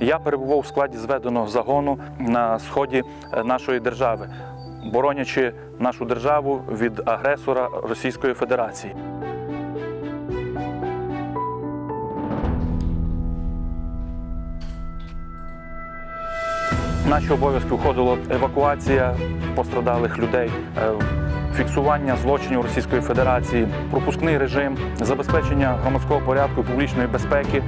Я перебував у складі зведеного загону на сході е, нашої держави, боронячи нашу державу від агресора Російської Федерації. Наші обов'язки входила евакуація пострадалих людей, е, фіксування злочинів Російської Федерації, пропускний режим, забезпечення громадського порядку і публічної безпеки.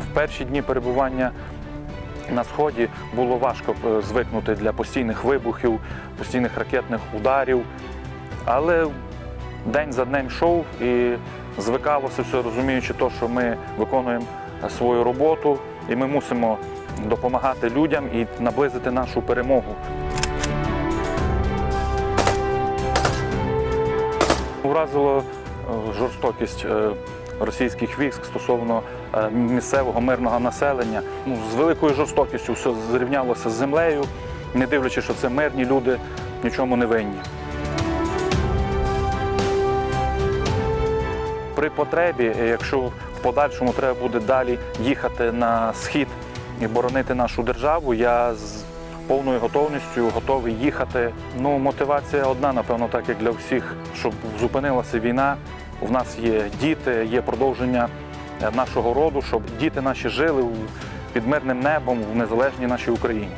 В перші дні перебування на сході було важко е, звикнути для постійних вибухів, постійних ракетних ударів. Але день за днем йшов і звикалося все, розуміючи те, що ми виконуємо свою роботу, і ми мусимо допомагати людям і наблизити нашу перемогу. Вразило е, жорстокість е, російських військ стосовно е, місцевого мирного населення. Ну, з великою жорстокістю все зрівнялося з землею, не дивлячись, що це мирні люди, нічому не винні. При потребі, е, якщо в подальшому треба буде далі їхати на схід і боронити нашу державу, я з повною готовністю готовий їхати. Ну, мотивація одна, напевно, так як для всіх, щоб зупинилася війна. У нас є діти, є продовження е, нашого роду, щоб діти наші жили під мирним небом в незалежній нашій Україні.